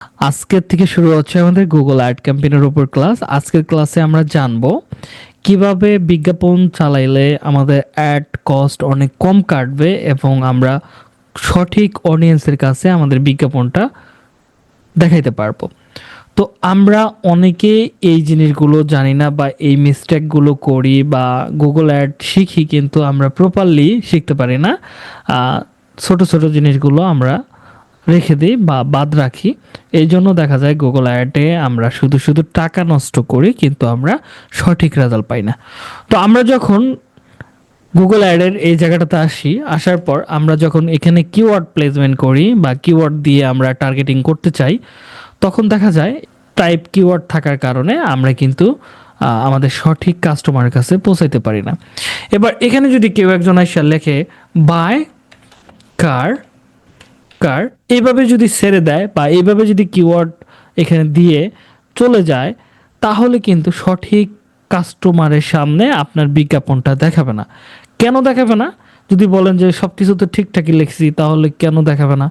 আজকের থেকে শুরু হচ্ছে আমাদের গুগল অ্যাড ক্যাম্পেইনের উপর ক্লাস আজকের ক্লাসে আমরা জানব কীভাবে বিজ্ঞাপন চালাইলে আমাদের অ্যাড কস্ট অনেক কম কাটবে এবং আমরা সঠিক অডিয়েন্সের কাছে আমাদের বিজ্ঞাপনটা দেখাইতে পারব। তো আমরা অনেকে এই জিনিসগুলো জানি না বা এই মিস্টেকগুলো করি বা গুগল অ্যাড শিখি কিন্তু আমরা প্রপারলি শিখতে পারি না। ছোট ছোট জিনিসগুলো আমরা রেখে দিই বা বাদ রাখি। এই জন্য দেখা যায় গুগল অ্যাডে আমরা শুধু শুধু টাকা নষ্ট করি, কিন্তু আমরা সঠিক রেজাল্ট পাই না। তো আমরা যখন গুগল অ্যাডের এই জায়গাটাতে আসি, আসার পর আমরা যখন এখানে কিওয়ার্ড প্লেসমেন্ট করি বা কিওয়ার্ড দিয়ে আমরা টার্গেটিং করতে চাই, তখন দেখা যায় টাইপ কিওয়ার্ড থাকার কারণে আমরা কিন্তু আমাদের সঠিক কাস্টমারের কাছে পৌঁছাইতে পারি না। এবার এখানে যদি কেউ একজন এসে লেখে বাই কার কার এইভাবে যদি ছেড়ে দেয় বা এইভাবে যদি কিওয়ার্ড এখানে দিয়ে চলে যায়, তাহলে কিন্তু সঠিক কাস্টমারের সামনে আপনার বিজ্ঞাপনটা দেখাবে না। কেন দেখাবে না? যদি বলেন যে সব কিছু তো ঠিকঠাকই লিখছি, তাহলে কেন দেখাবে না?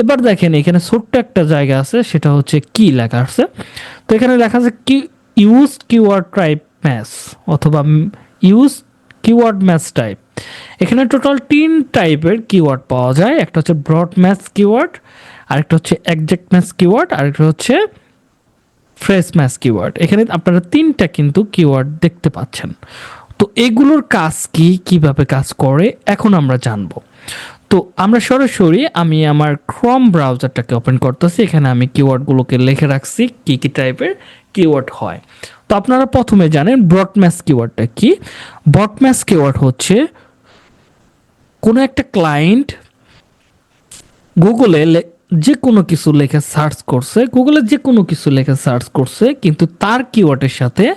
এবার দেখেন এখানে ছোট্ট একটা জায়গা আছে, সেটা হচ্ছে কি লেখা আছে? তো এখানে লেখা আছে কি ইউজ কিওয়ার্ড টাইপ ম্যাচ অথবা ইউজ কিওয়ার্ড ম্যাচ টাইপ এখানে টোটাল তিন টাইপের কিওয়ার্ড পাওয়া যায়। একটা হচ্ছে ব্রড ম্যাচ কিওয়ার্ড আরেকটা হচ্ছে একজ্যাক্ট ম্যাচ কিওয়ার্ড আরেকটা হচ্ছে ফ্রেশ ম্যাচ কিওয়ার্ড এখানে আপনারা তিনটা কিন্তু কিওয়ার্ড দেখতে পাচ্ছেন। তো এগুলোর কাজ কি? কীভাবে কাজ করে? এখন আমরা জানব। তো আমরা সরাসরি আমি আমার ক্রম ব্রাউজারটাকে ওপেন করতেছি। এখানে আমি কিওয়ার্ডগুলোকে লিখে রাখছি, কি কি টাইপের কিওয়ার্ড হয়। তো আপনারা প্রথমে জানেন ব্রডম্যাস কিওয়ার্ডটা কি? ব্রডম্যাস কিওয়ার্ড হচ্ছে কোনো একটা ক্লায়েন্ট গুগলে যে কোনো কিছু লেখে সার্চ করছে গুগলে যে কোনো কিছু লেখে সার্চ করছে, কিন্তু তার কিওয়ার্ডের সাথে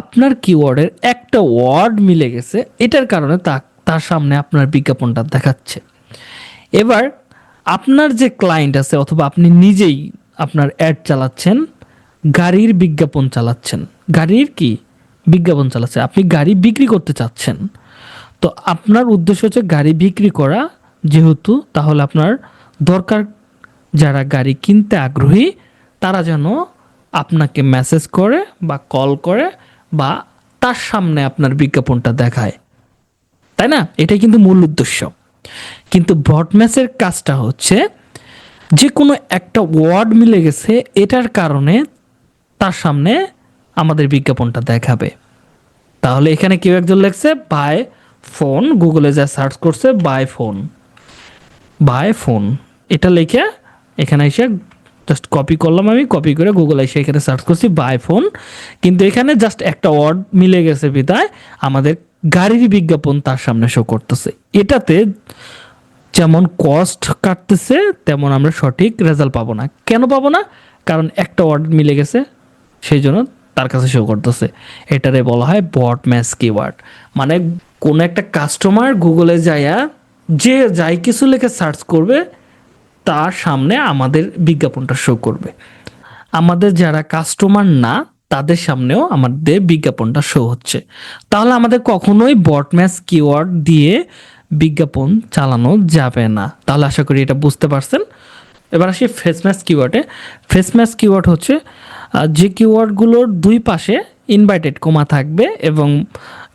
আপনার কিওয়ার্ডের একটা ওয়ার্ড মিলে গেছে, এটার কারণে তা তার সামনে আপনার বিজ্ঞাপনটা দেখাচ্ছে। এবার আপনার যে ক্লায়েন্ট আছে অথবা আপনি নিজেই আপনার অ্যাড চালাচ্ছেন, গাড়ির বিজ্ঞাপন চালাচ্ছেন। গাড়ির কি? বিজ্ঞাপন চালাচ্ছে। আপনি গাড়ি বিক্রি করতে চাচ্ছেন। তো আপনার উদ্দেশ্য হচ্ছে গাড়ি বিক্রি করা, যেহেতু তাহলে আপনার দরকার যারা গাড়ি কিনতে আগ্রহী, তারা যেন আপনাকে মেসেজ করে বা কল করে বা তার সামনে আপনার বিজ্ঞাপনটা দেখায়। তাই না? এটাই কিন্তু মূল উদ্দেশ্য। কিন্তু ব্রডম্যাসের কাজটা হচ্ছে যে কোনো একটা ওয়ার্ড মিলে গেছে, এটার কারণে তার সামনে আমাদের বিজ্ঞাপনটা দেখাবে। তাহলে এখানে কেউ একজন লিখছে বাই ফোন, গুগলে যা সার্চ করছে, বাই ফোন। By phone. এটা লিখে এখানে এসে জাস্ট কপি করলাম আমি কপি করে গুগলে এসে এখানে সার্চ করছি, বাই ফোন। কিন্তু এখানে জাস্ট একটা ওয়ার্ড মিলে গেছে বিদায়, আমাদের গাড়ির বিজ্ঞাপন তার সামনে শো করতেছে। এটাতে যেমন কস্ট কাটতেছে, তেমন আমরা সঠিক রেজাল্ট পাবো না। কেন পাবো না? কারণ একটা ওয়ার্ড মিলে গেছে, সেই জন্য তার কাছে শো করতেছে। এটারে বলা হয় বট ম্যাচ কিওয়ার্ড মানে কোনো একটা কাস্টমার গুগলে যাইয়া যে যাই কিছু লেখে সার্চ করবে, তার সামনে আমাদের বিজ্ঞাপনটা শো করবে। আমাদের যারা কাস্টমার না, তাদের সামনেও আমাদের বিজ্ঞাপনটা শো হচ্ছে। তাহলে আমাদের কখনোই বট ম্যাচ কিওয়ার্ড দিয়ে বিজ্ঞাপন চালানো যাবে না। তাহলে আশা করি এটা বুঝতে পারছেন। এবার আসি ফেস ম্যাচ কিওয়ার্ডে ফেস ম্যাচ কিওয়ার্ড হচ্ছে যে কিওয়ার্ডগুলোর দুই পাশে ইনভাইটেড কমা থাকবে এবং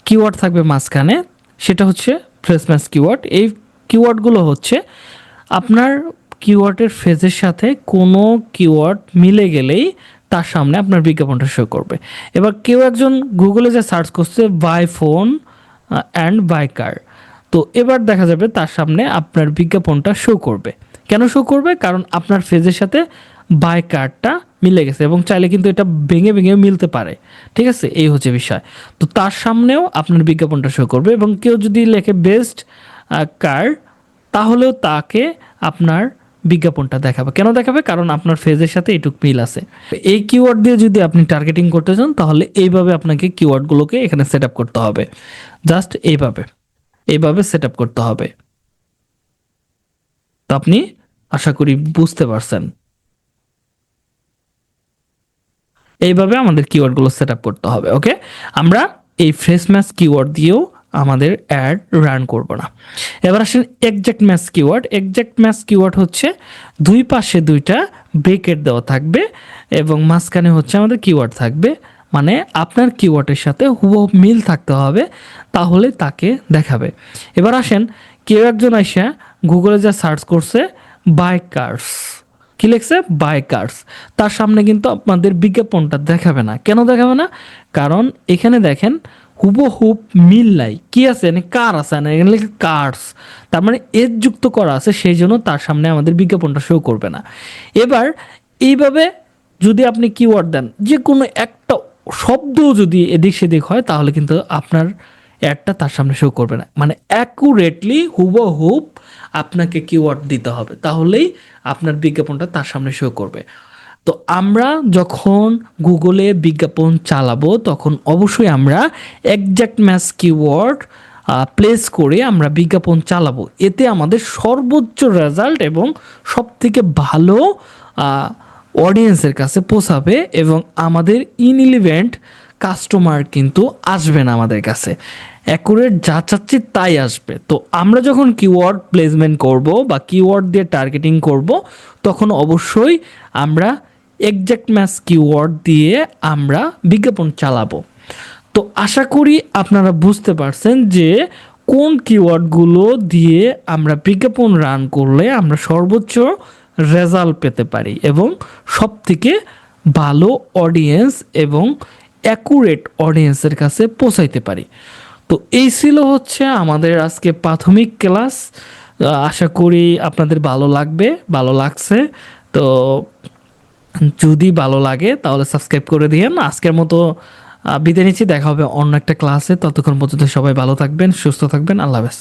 কিওয়ার্ড থাকবে মাঝখানে, সেটা হচ্ছে ফেস ম্যাচ কিওয়ার্ড এই কিওয়ার্ডগুলো হচ্ছে আপনার কিওয়ার্ডের ফেজের সাথে কোনো কিওয়ার্ড মিলে গেলেই তার সামনে আপনার বিজ্ঞাপনটা শো করবে। এবার কেউ একজন গুগলে যে সার্চ করছে buy phone and buy car তো এবার দেখা যাবে তার সামনে আপনার বিজ্ঞাপনটা শো করবে। কেন শো করবে? কারণ আপনার ফেজের সাথে বাই কার্ডটা মিলে গেছে এবং চাইলে কিন্তু এটা ভেঙে ভেঙে মিলতে পারে। ঠিক আছে? এই হচ্ছে বিষয়। তো তার সামনেও আপনার বিজ্ঞাপনটা শো করবে এবং কেউ যদি লেখে বেস্ট কার তাহলেও তাকে আপনার বিজ্ঞাপনটা দেখাবে। কেন দেখাবে? কারণ আপনার ফেজের সাথে এটুক মিল আছে। এই কিওয়ার্ড দিয়ে যদি আপনি টার্গেটিং করতে চান, তাহলে এইভাবে আপনাকে কিওয়ার্ডগুলোকে এখানে সেট আপ করতে হবে। জাস্ট এইভাবে। এইভাবে সেট আপ করতে হবে। তো আপনি আশা করি বুঝতে পারছেন। এইভাবে আমাদের কিওয়ার্ডগুলো সেট আপ করতে হবে ওকে আমরা এই ফ্রেশ ম্যাচ কিওয়ার্ড দিয়েও আমাদের অ্যাড রান করব না। এবার আসেন exact match keyword exact match keyword হচ্ছে দুই পাশে দুইটা ব্রেকেট দেওয়া থাকবে এবং মাঝখানে হচ্ছে আমাদের কিওয়ার্ড থাকবে। মানে আপনার কিওয়ার্ডের সাথে হুবহু মিল থাকতে হবে, তাহলে তাকে দেখাবে। এবার আসেন কেউ একজন আইসা গুগলে যা সার্চ করছে বাই কার্স কি লিখছে? বাই কার্স তার সামনে কিন্তু আপনাদের বিজ্ঞাপনটা দেখাবে না। কেন দেখাবে না? কারণ এখানে দেখেন হুবহুব মিল নাই। কি আছে? এখানে কার আছে? না এখানে লিখে কার্স তার মানে এর যুক্ত করা আছে, সেই জন্য তার সামনে আমাদের বিজ্ঞাপনটা শো করবে না। এবার এইভাবে যদি আপনি কিওয়ার্ড দেন যে কোনো একটা শব্দ যদি এদিক সেদিক হয়, তাহলে কিন্তু আপনার অ্যাডটা তার সামনে শো করবে না। মানে অ্যাকুরেটলি হুবহুব আপনাকে কিওয়ার্ড দিতে হবে। তাহলেই আপনার বিজ্ঞাপনটা তার সামনে শো করবে। তো আমরা যখন গুগলে বিজ্ঞাপন চালাবো, তখন অবশ্যই আমরা একজ্যাক্ট ম্যাচ কিওয়ার্ড প্লেস করে আমরা বিজ্ঞাপন চালাবো। এতে আমাদের সর্বোচ্চ রেজাল্ট এবং সব থেকে ভালো অডিয়েন্সের কাছে পৌঁছাবে এবং আমাদের ইনইলিভেন্ট কাস্টমার কিন্তু আসবে না আমাদের কাছে। অ্যাকুরেট যা চাচ্ছি তাই আসবে। তো আমরা যখন কিওয়ার্ড প্লেসমেন্ট করব বা কিওয়ার্ড দিয়ে টার্গেটিং করব, তখন অবশ্যই আমরা এক্সাক্ট ম্যাচ কিওয়ার্ড দিয়ে আমরা বিজ্ঞাপন চালাবো। তো আশা করি আপনারা বুঝতে পারছেন যে কোন কিওয়ার্ডগুলো দিয়ে আমরা বিজ্ঞাপন রান করলে আমরা সর্বোচ্চ রেজাল্ট পেতে পারি এবং সব থেকে ভালো অডিয়েন্স এবং অ্যাকুরেট অডিয়েন্সের কাছে পৌঁছাইতে পারি। তো এই ছিল হচ্ছে আমাদের আজকে প্রাথমিক ক্লাস। আশা করি আপনাদের ভালো লাগবে, ভালো লাগছে। তো যদি ভালো লাগে তাহলে সাবস্ক্রাইব করে দিয়েন। আজকের মতো বিদায় নিচ্ছি, দেখা হবে অন্য একটা ক্লাসে। ততক্ষণ পর্যন্ত সবাই ভালো থাকবেন, সুস্থ থাকবেন। আল্লাহ হাফেজ।